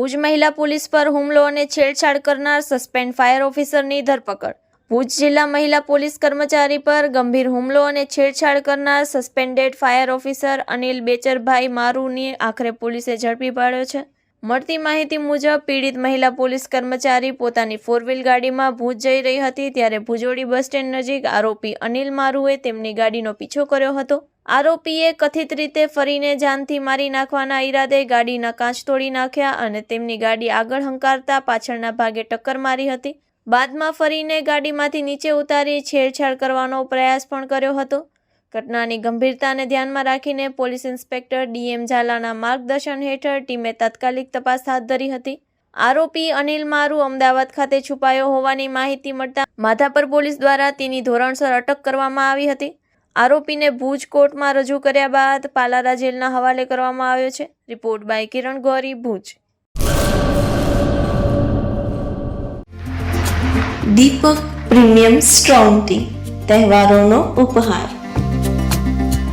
ભુજ મહિલા પોલીસ પર હુમલો અને છેડછાડ કરનાર સસ્પેન્ડ ફાયર ઓફિસરની ધરપકડ. ભુજ જિલ્લા મહિલા પોલીસ કર્મચારી પર ગંભીર હુમલો અને છેડછાડ કરનાર suspended fire officer Anil Becharbhai મારુની આખરે પોલીસે ઝડપી પાડ્યો છે. મળતી માહિતી મુજબ પીડિત મહિલા પોલીસ કર્મચારી પોતાની ફોર વ્હીલ ગાડીમાં ભુજ જઈ રહી હતી ત્યારે ભુજોડી બસ સ્ટેન્ડ નજીક આરોપી અનિલ મારુએ તેમની ગાડીનો પીછો કર્યો હતો. આરોપીએ કથિત રીતે ફરીને જાનથી મારી નાખવાના ઈરાદે ગાડીના કાચ તોડી નાખ્યા અને તેમની ગાડી આગળ હંકારતા પાછળના ભાગે ટક્કર મારી હતી. બાદમાં ફરીને ગાડીમાંથી નીચે ઉતારી છેડછાડ કરવાનો પ્રયાસ પણ કર્યો હતો. ઘટનાની ગંભીરતાને ધ્યાનમાં રાખીને પોલીસ ઇન્સ્પેક્ટર ડીએમ ઝાલાના માર્ગદર્શન હેઠળ ટીમે તાત્કાલિક તપાસ હાથ ધરી હતી. આરોપી અનિલ મારુ અમદાવાદ ખાતે છુપાયો હોવાની માહિતી મળતા માધાપર પોલીસ દ્વારા તેની ધોરણસર અટક કરવામાં આવી હતી. આરોપીને ભુજ કોર્ટમાં રજૂ કર્યા બાદ પાલારા જેલના હવાલે કરવામાં આવ્યો છે. Report by Kiran Gori, Bhuj. Deepak premium strong tea, તહેવારોનો Uphaar.